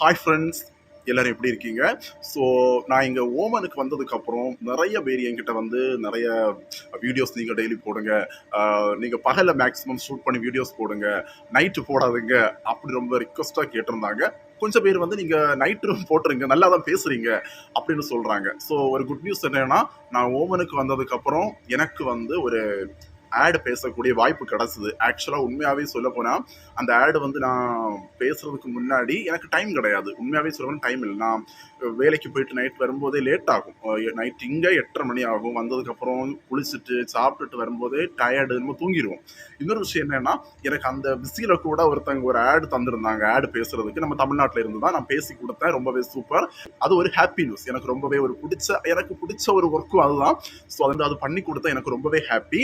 Hi friends எல்லோரும் எப்படி இருக்கீங்க? ஸோ நான் இங்கே ஓமனுக்கு வந்ததுக்கப்புறம் நிறைய பேர் என்கிட்ட வந்து நிறைய வீடியோஸ் நீங்கள் டெய்லி போடுங்க. நீங்கள் பகலில் மேக்ஸிமம் ஷூட் பண்ணி வீடியோஸ் போடுங்க. நைட்டு போடாதுங்க அப்படி ரொம்ப ரிக்வஸ்ட்டாக கேட்டிருந்தாங்க. கொஞ்சம் பேர் வந்து நீங்கள் நைட்டு போட்டுருங்க நல்லா தான் பேசுகிறீங்க அப்படின்னு சொல்கிறாங்க ஸோ ஒரு குட் நியூஸ் என்னென்னா நான் ஓமனுக்கு வந்ததுக்கப்புறம் எனக்கு வந்து ஒரு ஆடு பேசக்கூடிய வாய்ப்பு கிடச்சிது. ஆக்சுவலாக உண்மையாகவே சொல்ல போனால் அந்த ஆடு வந்து நான் பேசுகிறதுக்கு முன்னாடி எனக்கு டைம் கிடையாது. உண்மையாகவே சொல்லணும்னு டைம் இல்லை. நான் வேலைக்கு போயிட்டு நைட் வரும்போதே லேட் ஆகும். நைட் இங்கே எட்டரை மணி ஆகும். வந்ததுக்கப்புறம் குளிச்சுட்டு சாப்பிட்டுட்டு வரும்போதே டயர்டு நம்ம தூங்கிடுவோம். இன்னொரு விஷயம் என்னென்னா எனக்கு அந்த பிஸியில் கூட ஒருத்தங்க ஒரு ஆடு தந்திருந்தாங்க. ஆடு பேசுகிறதுக்கு நம்ம தமிழ்நாட்டில் இருந்து தான் நான் பேசி கொடுத்தேன். ரொம்பவே சூப்பர் அது ஒரு ஹாப்பி நியூஸ் எனக்கு ரொம்பவே ஒரு பிடிச்ச எனக்கு பிடிச்ச ஒரு ஒர்க்கும் அதுதான். ஸோ அது அது பண்ணி கொடுத்தா எனக்கு ரொம்பவே ஹாப்பி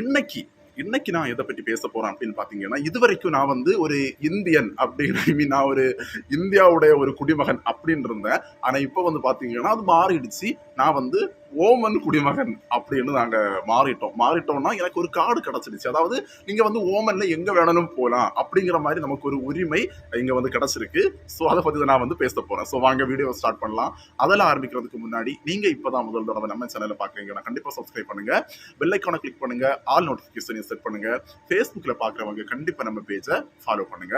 இன்னைக்கு இன்னைக்கு நான் எதை பற்றி பேச போகிறேன் அப்படின்னு பாத்தீங்கன்னா இதுவரைக்கும் நான் வந்து ஒரு இந்தியன் அப்படின்னு ஐ மீன் நான் ஒரு இந்தியாவுடைய ஒரு குடிமகன் அப்படின்னு இருந்தேன் ஆனால் இப்போ வந்து பார்த்தீங்கன்னா அது மாறிடுச்சு. நான் வந்து ஓமன் குடிமகன் அப்படின்னு நாங்க மாறிட்டோம். மாறிட்டோம்னா எனக்கு ஒரு கார்டு கிடச்சிருச்சு அதாவது நீங்க வந்து ஓமன்ல எங்க வேணாலும் போகலாம் அப்படிங்கிற மாதிரி நமக்கு ஒரு உரிமை இங்க வந்து கிடைச்சிருக்கு. ஸோ அதை பத்தி நான் வந்து பேச போறேன். ஸோ வாங்க வீடியோ ஸ்டார்ட் பண்ணலாம். அதெல்லாம் ஆரம்பிக்கிறதுக்கு முன்னாடி நீங்க இப்பதான் முதல் தடவை நம்ம சேனலில் பாக்குறீங்கன்னா கண்டிப்பா சப்ஸ்கிரைப் பண்ணுங்க. பெல்லைக்கான கிளிக் பண்ணுங்க. ஆல் நோட்டிபிகேஷன் செட் பண்ணுங்க. ஃபேஸ்புக்கில் பாக்குறவங்க கண்டிப்பா நம்ம பேஜை ஃபாலோ பண்ணுங்க.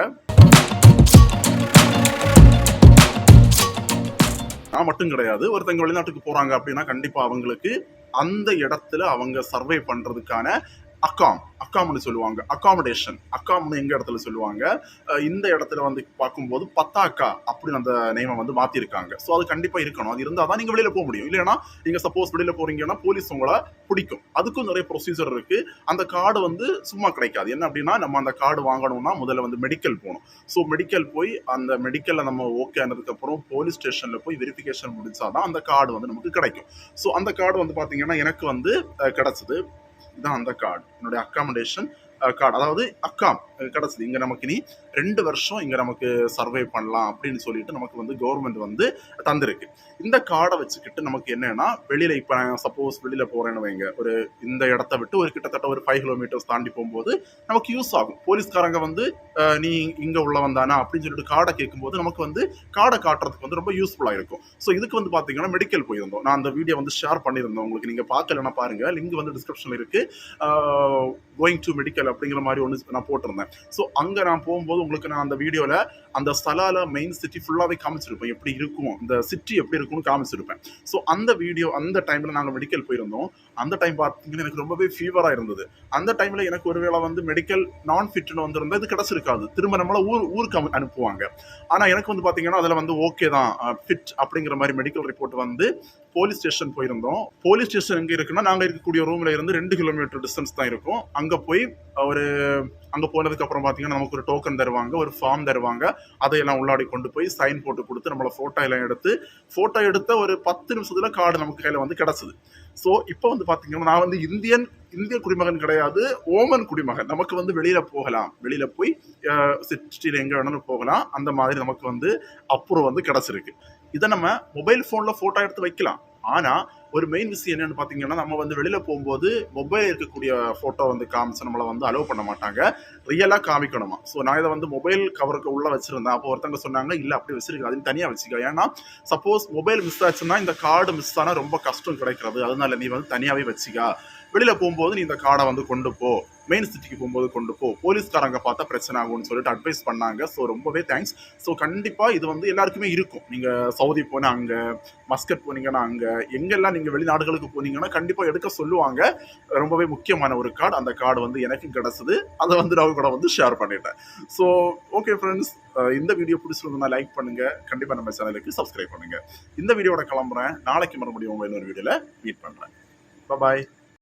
நான் மட்டும் கிடையாது. ஒருத்தங்க வெளிநாட்டுக்கு போறாங்க அப்படின்னா கண்டிப்பா அவங்களுக்கு அந்த இடத்துல அவங்க சர்வே பண்றதுக்கான அக்காம் அக்காம்னு சொல்லுவாங்க. அக்காமடேஷன் அக்காம்னு எங்கள் இடத்துல சொல்லுவாங்க? இந்த இடத்துல வந்து பார்க்கும்போது பத்தாக்கா அப்படின்னு அந்த நேமை வந்து மாற்றிருக்காங்க ஸோ அது கண்டிப்பாக இருக்கணும். அது இருந்தால் தான் நீங்கள் வெளியில் போக முடியும். இல்லைன்னா நீங்கள் சப்போஸ் வெளியில் போகிறீங்கன்னா போலீஸ் உங்களை பிடிக்கும். அதுக்கும் நிறைய ப்ரொசீஜர் இருக்குது அந்த கார்டு வந்து சும்மா கிடைக்காது. என்ன அப்படின்னா நம்ம அந்த கார்டு வாங்கணும்னா முதல்ல வந்து மெடிக்கல் போகணும். ஸோ மெடிக்கல் போய் அந்த மெடிக்கலில் நம்ம ஓகே ஆனதுக்கப்புறம் போலீஸ் ஸ்டேஷனில் போய் வெரிஃபிகேஷன் முடிச்சாதான் அந்த கார்டு வந்து நமக்கு கிடைக்கும். ஸோ அந்த கார்டு வந்து பார்த்தீங்கன்னா எனக்கு வந்து கிடச்சிது. இதுதான் அந்த கார்டு. என்னுடைய அக்காமடேஷன் கார்டு அதாவது அக்காம் அஹ், இங்கே இங்க நமக்கு இனி ரெண்டு வருஷம் இங்க நமக்கு சர்வே பண்ணலாம் அப்படின்னு சொல்லிட்டு நமக்கு வந்து கவர்மெண்ட் வந்து தந்திருக்கு. இந்த கார்டை வச்சுக்கிட்டு நமக்கு என்னன்னா வெளியில இப்ப சப்போஸ் வெளியில போறேன்னு வைங்க. ஒரு இந்த இடத்த விட்டு ஒரு கிட்டத்தட்ட ஒரு ஃபைவ் கிலோமீட்டர்ஸ் தாண்டி போகும்போது நமக்கு யூஸ் ஆகும். போலீஸ்காரங்க வந்து நீ இங்க உள்ள வந்தானா அப்படின்னு சொல்லிட்டு கார்டை கேட்கும்போது நமக்கு வந்து கார்டை காட்டுறதுக்கு வந்து ரொம்ப யூஸ்ஃபுல்லா இருக்கும். ஸோ இதுக்கு வந்து பாத்தீங்கன்னா மெடிக்கல் போயிருந்தோம். நான் அந்த வீடியோ வந்து ஷேர் பண்ணியிருந்தேன். உங்களுக்கு நீங்க பார்க்கலன்னா பாருங்க. லிங்க் வந்து டிஸ்கிரிப்ஷன்ல இருக்கு. கோயிங் டு மெடிக்கல் அப்படிங்கிற மாதிரி ஒன்று நான் போட்டிருந்தேன். ஸோ அங்கே நான் போகும்போது உங்களுக்கு நான் அந்த வீடியோவில் அந்த ஸ்தலால மெயின் சிட்டி ஃபுல்லாகவே காமிச்சிருப்பேன். எப்படி இருக்கும் இந்த சிட்டி எப்படி இருக்கும்னு காமிச்சிருப்பேன். ஸோ அந்த வீடியோ அந்த டைமில் நாங்கள் மெடிக்கல் போயிருந்தோம். அந்த டைம் பார்த்தீங்கன்னா எனக்கு ரொம்பவே ஃபீவராக இருந்தது. அந்த டைமில் எனக்கு ஒருவேளை வந்து மெடிக்கல் நான் ஃபிட்னு வந்திருந்தால் இது கிடச்சிருக்காது. திரும்ப நம்மளை ஊர் ஊருக்கு அனுப்புவாங்க. ஆனால் எனக்கு வந்து பார்த்தீங்கன்னா அதில் வந்து ஓகே தான். ஃபிட் அப்படிங்கிற மாதிரி மெடிக்கல் ரிப்போர்ட் வந்து போலீஸ் ஸ்டேஷன் போயிருந்தோம். போலீஸ் ஸ்டேஷன் எங்கே இருக்குன்னா நாங்கள் இருக்கக்கூடிய ரூமில் இருந்து ரெண்டு கிலோமீட்டர் டிஸ்டன்ஸ் தான் இருக்கும். அங்கே போய் ஒரு அங்கே போனதுக்கு அப்புறம் பார்த்தீங்கன்னா நமக்கு ஒரு டோக்கன் தருவாங்க ஒரு ஃபார்ம் தருவாங்க. அதையெல்லாம் உள்ளாடி கொண்டு போய் சைன் போட்டு கொடுத்து நம்மளை ஃபோட்டோ எல்லாம் எடுத்து ஃபோட்டோ எடுத்த ஒரு பத்து நிமிஷத்தில் கார்டு நமக்கு கையில் வந்து கிடச்சிது. ஸோ இப்போ வந்து பார்த்தீங்கன்னா நான் வந்து இந்தியன் இந்திய குடிமகன் கிடையாது ஓமன் குடிமகன். நமக்கு வந்து வெளியில போகலாம். வெளியில போய் சிட்டியில் எங்கே வேணாலும் போகலாம். அந்த மாதிரி நமக்கு வந்து அப்ரூவ் வந்து கிடச்சிருக்கு. இதை நம்ம மொபைல் ஃபோனில் ஃபோட்டோ எடுத்து வைக்கலாம். ஆனால் ஒரு மெயின் விஷயம் என்னன்னு பார்த்தீங்கன்னா நம்ம வந்து வெளியில் போகும்போது மொபைல் இருக்கக்கூடிய ஃபோட்டோ வந்து காமிச்சு நம்மளை வந்து அலோவ் பண்ண மாட்டாங்க. ரியலாக காமிக்கணுமா? ஸோ நான் இதை வந்து மொபைல் கவருக்கு உள்ளே வச்சுருந்தேன். அப்போ ஒருத்தங்க சொன்னாங்க இல்லை அப்படி வச்சிருக்க அதுன்னு தனியாக வச்சுக்க. ஏன்னா சப்போஸ் மொபைல் மிஸ் ஆச்சுன்னா இந்த கார்டு மிஸ் ஆனால் ரொம்ப கஷ்டம் கிடைக்கிறது. அதனால நீ வந்து தனியாகவே வச்சுக்கா. வெளியில போகும்போது நீ இந்த கார்டை வந்து கொண்டு போ. மெயின் சிட்டிக்கு போகும்போது கொண்டு போ. போலீஸ்காரங்க பார்த்தா பிரச்சனை ஆகும்னு சொல்லிட்டு அட்வைஸ் பண்ணாங்க. ஸோ ரொம்பவே தேங்க்ஸ் ஸோ கண்டிப்பாக இது வந்து எல்லாருக்குமே இருக்கும். நீங்கள் சவுதி போனால் அங்கே மஸ்கட் போனீங்கன்னா அங்கே எங்கெல்லாம் நீங்கள் வெளிநாடுகளுக்கு போனீங்கன்னா கண்டிப்பாக எடுக்க சொல்லுவாங்க. ரொம்பவே முக்கியமான ஒரு கார்டு அந்த கார்டு வந்து எனக்கும் கிடச்சிது. அதை வந்து நான் கூட வந்து ஷேர் பண்ணிட்டேன். ஸோ ஓகே ஃப்ரெண்ட்ஸ் இந்த வீடியோ பிடிச்சிருந்தா லைக் பண்ணுங்கள் கண்டிப்பாக நம்ம சேனலுக்கு சப்ஸ்கிரைப் பண்ணுங்கள் இந்த வீடியோட கிளம்புறேன். நாளைக்கு மறுபடியும் உங்கள் இன்னொரு வீடியோவில் மீட் பண்ணுறேன் பாய்